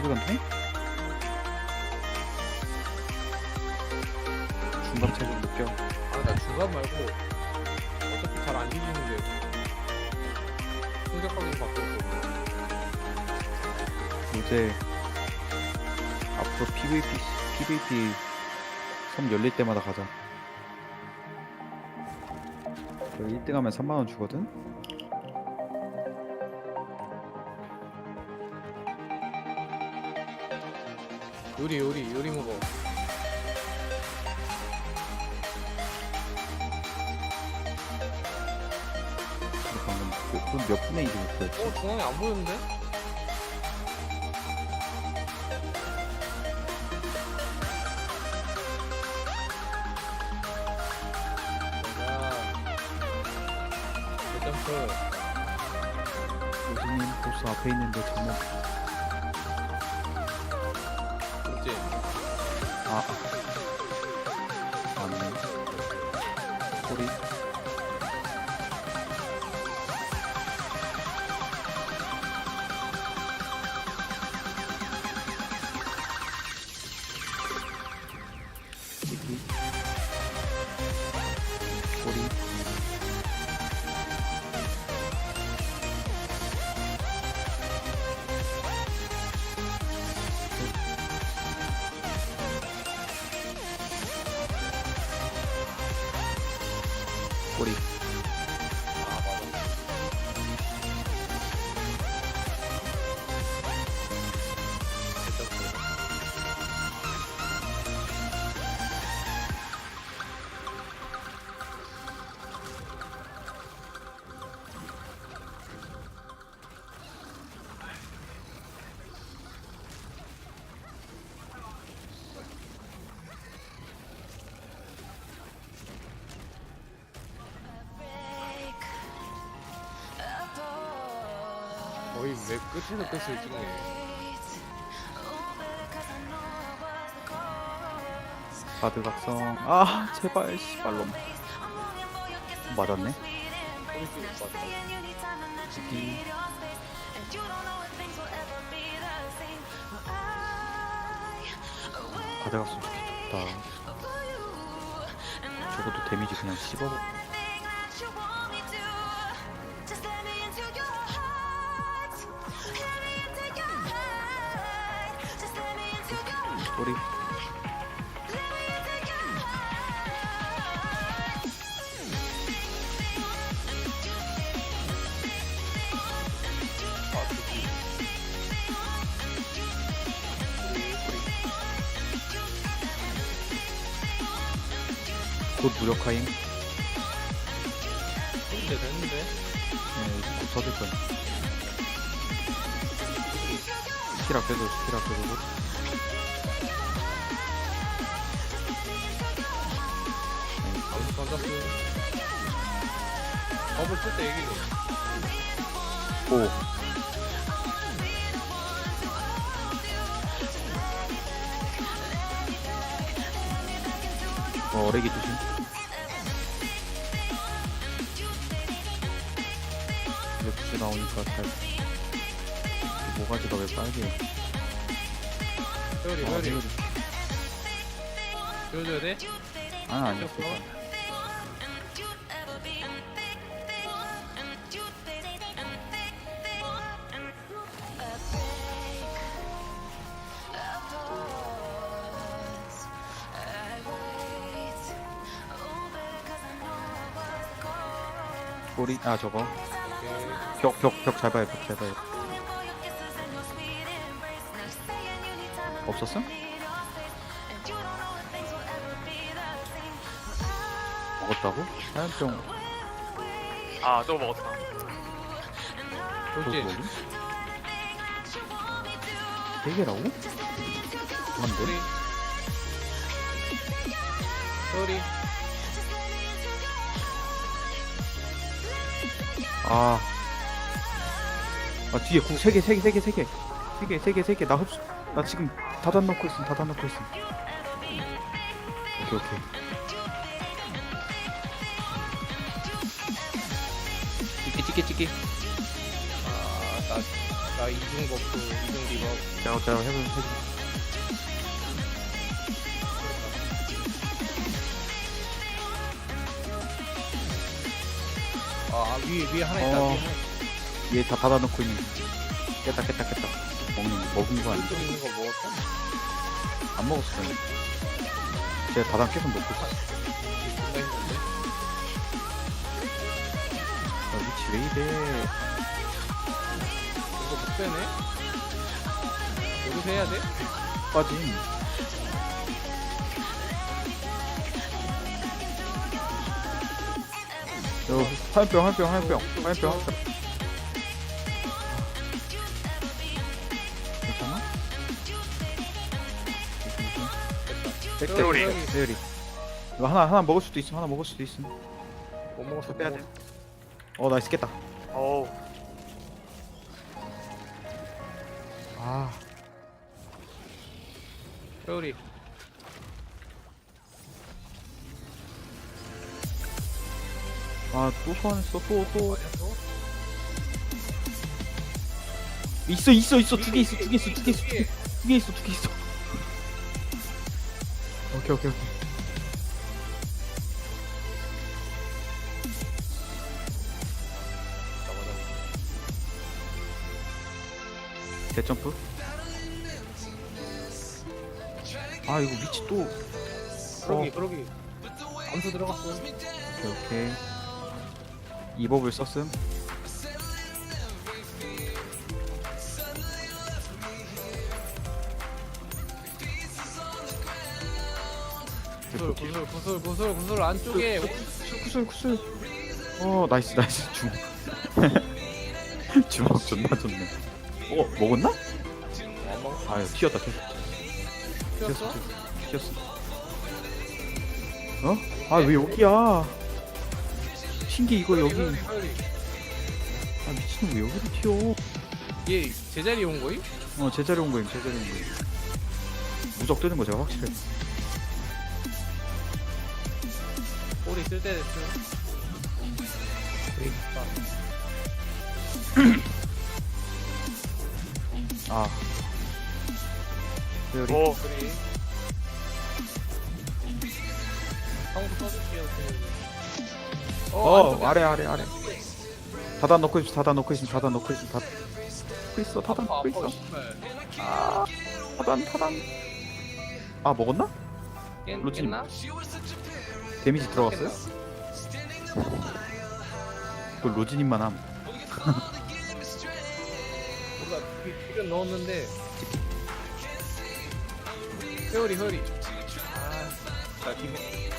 돼? 중간 체중 느껴. 아 나 중간 말고 어차피 잘 안 뒤지는데 공격하기 바뀌었거든 요새 앞으로 PVP PVP 섬 열릴 때마다 가자. 여기 1등 하면 3만 원 주거든. 요리 요리 요리 먹어 방금 몇, 분- 몇 분의 1이 목표였지? 어 중앙에 안? 자 점프 교수님 보스 앞에 있는데 잘못 아 왜 끝에서 끝을 찍네. 바드 각성. 아 제발 씨발로 맞았네. 찍기 바드 각성 좋겠다. 저것도 데미지 그냥 씹어 좋지 곧 무력화임? 이제 됐는데. 네, 곧 터질 거야 스킬 아껴줘 스킬 아껴줘 던졌어 버블 쓸때 얘기해 오. 어, 어레기 조심. 렉스 나오니까 잘 모가지가 왜 빨개요? 회오리 아, 회오리. 지워줘야 돼? 아 아니었 어 꼬리 아 저거 벽 벽 벽 잘 봐요 벽 잘 봐요 없었어? 먹었다고? 하얀병 아 저거 먹었다 그렇지 뭐지? 세 개라고? 뭔데? 회오리 회오리 아. 아, 뒤에 구, 세 개, 세 개, 세 개, 세 개. 세 개, 세 개, 세 개. 나 흡수, 나 지금 닫아 놓고 있음, 닫아 놓고 있음. 오케이, 오케이. 찍기, 찍기, 찍기. 아 나 나 이중 버프 이중 리버 자, 자, 해보, 해보. 아 위에 위에 하나 있다 어. 위에 하나 있다 얘 다 닫아놓고 있는. 깼다, 깼다, 깼다. 먹는, 먹은 거 아니야? 왼쪽 있는 거 먹었어? 안 먹었어. 제가 다단 계속 먹고 있어. 존나 힘든데? 야, 위치 왜 이래? 이거 못 빼네? 여기서 해야 돼? 빠짐. 요, 화염병, 화염병, 화염병, 화염병, 화염병. 괜찮아? 세월이. 세월이. 세율이. 이거 하나, 하나 먹을 수도 있음, 하나 먹을 수도 있음. 못 먹었어 빼야 못 돼. 어, 나이스 깼다. 어우 아, 세월이 아, 또 소환했어, 또, 또. 있어, 있어, 있어, 두 개 있어, 두 개 있어, 두 개 있어, 두 개, 두개 있어, 두 개 있어. 오케이, 오케이, 오케이. 대점프. 아, 이거 위치 또. 그러기 어. 그러기 암수 들어갔어 오케이, 오케이. 이법을 썼음. 구슬 구슬 구슬 구슬 구슬 안쪽에 구슬 구슬 어 나이스 나이스 주먹 주먹 존나 좋네 어 먹었나? 아유 튀었다 튀었어 튀었어? 튀었어 어? 아 왜 여기야 신기 이거 여기. 아 미친놈 왜 여기로 얘 제자리 온 거임? 튀어 어 제자리 온 거임 제자리 온 거임. 무적 뜨는 거 제가 확실해. 꼬리 쓸때 됐어 아. 세열이 오 꼬리 성부 써줄게요 그. 어 안쪽에. 아래 아래 아래. 닫아 놓고 있어 닫아 놓고 있어 닫아 놓고 있어 닫아 놓고 있어 닫아 아파 놓고 있어. 아 타단 타단 아 먹었나? 깼- 루틴. 깼나? 데미지 들어갔어요? 그 로지님만 함. 몰라 비련 넣었는데. 회오리 회오리. 아나 김에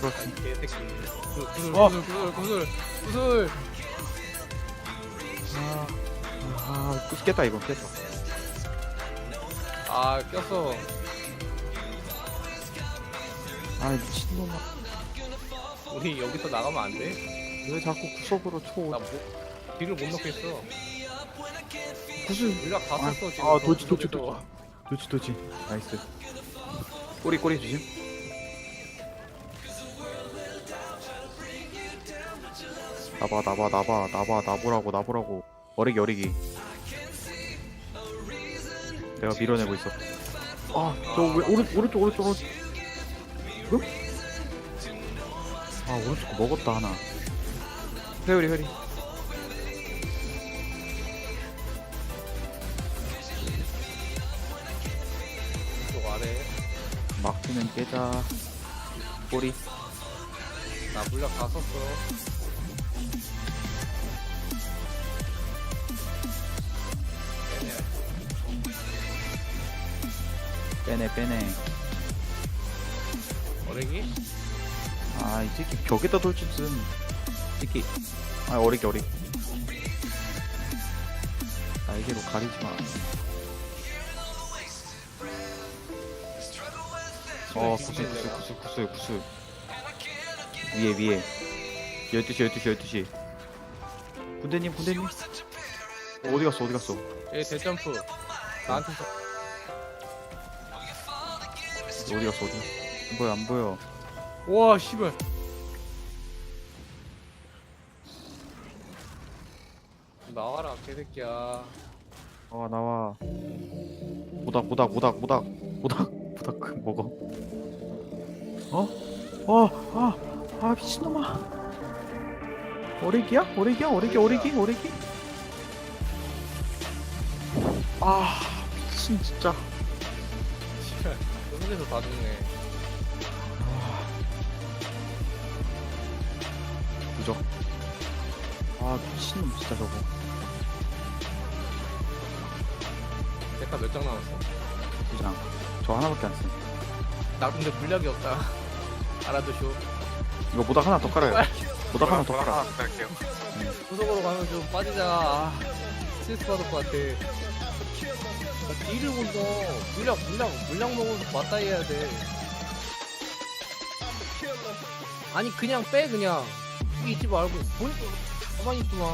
그렇지. 구- 구슬 어. 구슬 구슬 구슬 구슬. 아, 아 깼- 깼다 이거 깼다. 아 꼈어. 아 미친놈아. 우리 여기서 나가면 안 돼? 왜 자꾸 구석으로 쳐? 나 뭐, 뒤를 못 넣겠어. 구슬. 우리가 다 아, 썼어 지금 아, 도지, 도지. 도지 도지. 나이스. 꼬리 꼬리 조심 나봐 나봐 나봐 나봐 나보라고 나보라고. 어리기 어리기. 내가 밀어내고 있어. 아저 왜 오른 오른쪽 오른쪽 오른쪽. 이거? 아 오른쪽 거 먹었다 하나. 회오리 회오리. 쪽 아래. 막히는 깨자. 꼬리. 나 물약 다 썼어 빼네 빼네. 어레기? 아 이 새끼 벽에다 돌 짓은 이 새끼. 아 어리기 어리기. 날개로 가리지 마. 어 구슬 구슬 구슬 구슬 구슬. 위에 위에. 12시 12시 12시. 군대님 군대님. 어, 어디 갔어 어디 갔어? 얘 대점프. 나한테 써 어디 갔어 어디 안 보여 안 보여 우와 씨발 나와라 개새끼야 나와 나와 모닥 모닥 모닥 모닥 모닥 모닥 그 먹어 어? 어? 아, 아 미친놈아 오래기야? 오래기야? 오래기 오래기 오래기? 아 미친 진짜 여기서 다 죽네. 무적? 아 미친놈 진짜 저거. 데카 몇장 남았어? 두 장. 저 하나밖에 안 쓴. 나 근데 물약이 없다. 알아두쇼 이거 모닥 하나 더 깔아요. 모닥 하나 더 깔아. 갈게요. 구석으로 가면 좀 빠지자. 아, 스트레스 받을 것 같아. 나 뒤를 본다 물약 물약 물약 먹어서 맞다 해야 돼. 아니 그냥 빼 그냥. 있지 말고. 보니까 가만히 있구만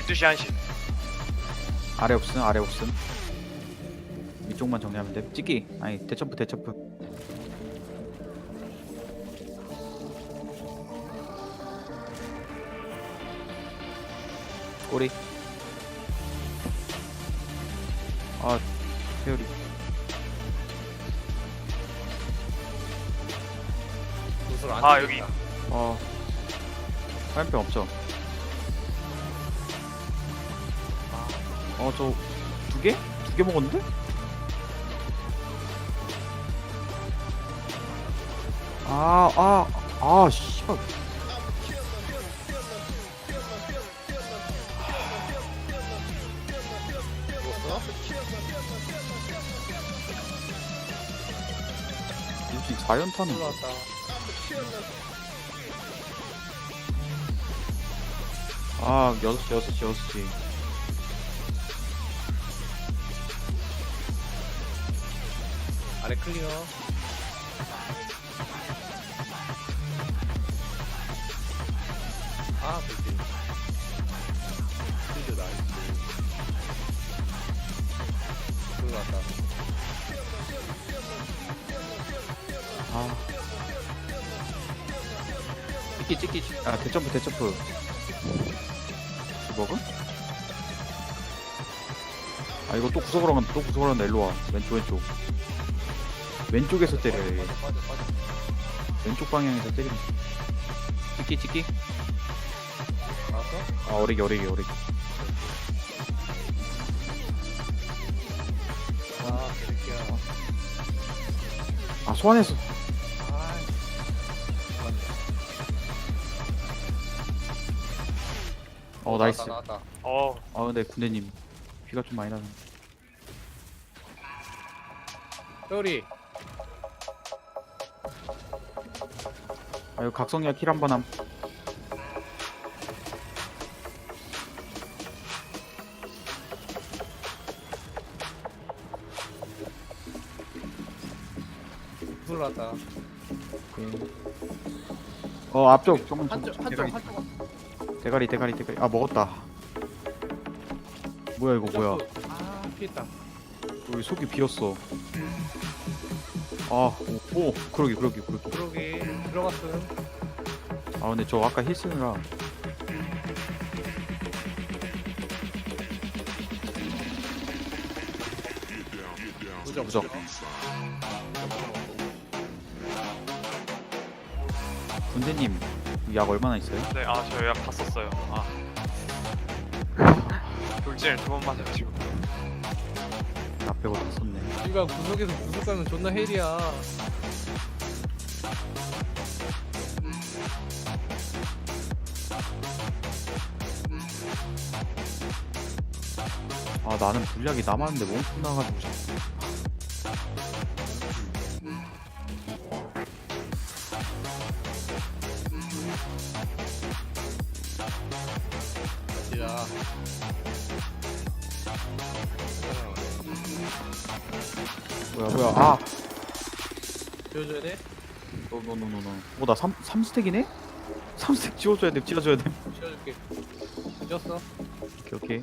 12시 1시. 아래 없음 아래 없음 이쪽만 정리하면 돼. 찍기. 아니 대첩부 대첩부. 꼬리. 아 세율이 아, 여기. 어. 화염병 없죠? 어 저 두 개? 두 개 먹었는데? 아, 아, 아, 씨발. 무슨 4연타는 올라왔다 아, 6시, 6시, 6시. 아래 클리어 아 그렇지 필드 나이스 올라왔다 아. 찍기, 찍기, 찍- 아, 대점프, 대점프. 먹음? 아, 이거 또 구석으로 간다, 또 구석으로 간다, 일로 와. 왼쪽, 왼쪽. 왼쪽에서 때려, 얘. 빠져 빠져 빠져 왼쪽 방향에서 때리면. 찍기, 찍기. 나왔어? 아, 어리기, 어리기, 어리기. 아 개새끼야 아, 소환했어. 아 맞네 어, 나이스. 나왔다 나왔다 어, 아, 근데 군대님. 피가 좀 많이 나네. 회오리 아, 이거 각성이야 킬한번 함. 나왔다 어, 앞쪽. 조금, 한쪽 조금. 한쪽 대가리, 한쪽 대가리, 대가리, 대가리. 아, 먹었다. 뭐야, 이거 뭐야. 아 피했다 여기 속이 비었어. 아, 오, 오, 그러게, 그러게, 그러게. 그러게 들어갔음 아, 근데 저 아까 힐 쓰느라. 무적 무적. 군대님, 약 얼마나 있어요? 네, 아, 저약다 썼어요. 아. 돌진을 두 번 맞아가지고. 나 빼고 다 썼네. 씨발 구석에서 구석 가면 존나 헬이야. 아 나는 분량이 남았는데 몽크 나가지고 자꾸 노노노노노 어 나 3, 삼스택이네? 3스택 지워줘야 돼 지워줘야 돼. 지워줄게. 지웠어. 오케이 오케이.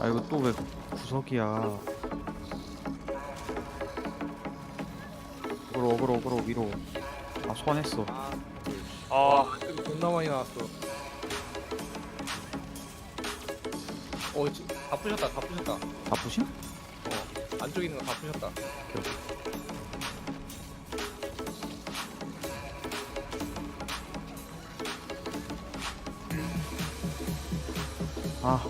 아 이거 또 왜 구석이야? 어그로 어그로 어그로 위로. 아 소환했어. 아 여기 존나 많이 나왔어 어, 지- 다 부셨다, 다 부셨다. 다 부심? 안쪽에 있는 거 다 부셨다. 아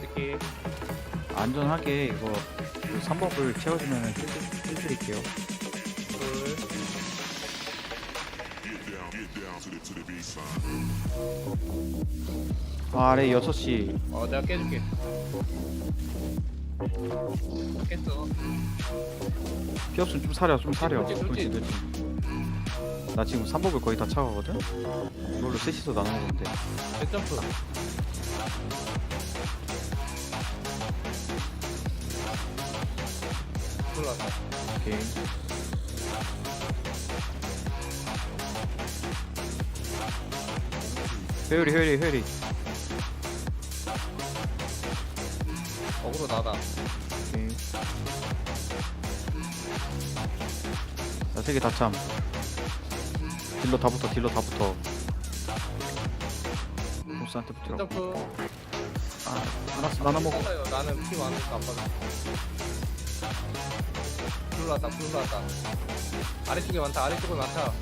이렇게 안전하게 이거 3법을 채워주면 해드릴게요 불. 아, 아래 6시 어, 내가 깨줄게. 깼어. 피 없으면 좀 사려 좀 사려 그렇지, 그렇지. 나 지금 3법을 거의 다 차가거든? 이걸로 셋이서 나눠 먹으면 돼 대점프. 올라왔다. 오케이 회오리 회오리 회오리 어그로 나다. 오케이 나세 개 다참 딜러 다 붙어 딜러 다 붙어 보스한테 붙으라고 대점프. 아 알았어 나눠 먹어. 나는 피 많으니까 안 받아. 불 올라왔다, 불 올라왔다. 아래쪽에 많다, 아래쪽에 많다.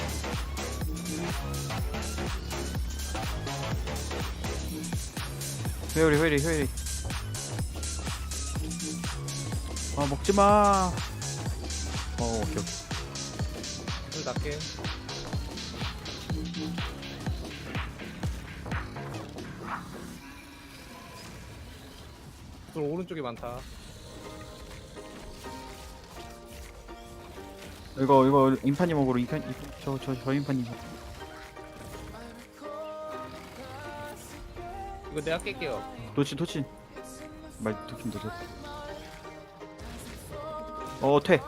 회오리 회오리 회오리 아 먹지 마 어 오케이 오케이 불 낮게. 불 오른쪽에 많다. 이거 이거 인파님 먹으러 인파 저저 저 인파님 이거 내가 깰게요. 도친 도친 말 도친 도친 어 퇴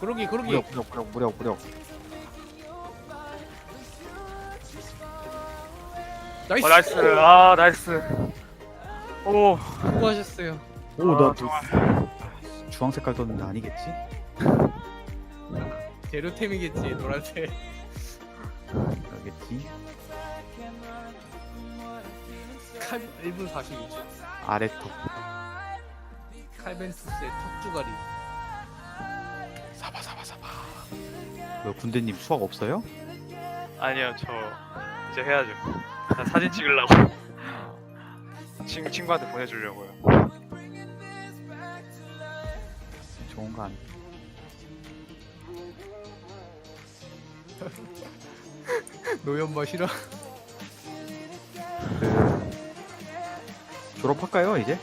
그러기, 그러기. 무력 무력 무력 무력 무력 나이스. 어, 나이스 아 나이스 오 수고하셨어요. 오 나 아, 좋아. 주황 색깔 떴는데 아니겠지? 재료템이겠지, 노란색. 알겠지? 칼 1분 42초. 아래 턱 칼벤투스의 턱주가리. 사바 사바 사바 왜 군대님 수학 없어요? 아니요 저 이제 해야죠 나 사진 찍으려고 친, 친구한테 보내주려고요 좋은 거 아니야 노연마 싫어. 그 졸업할까요 이제?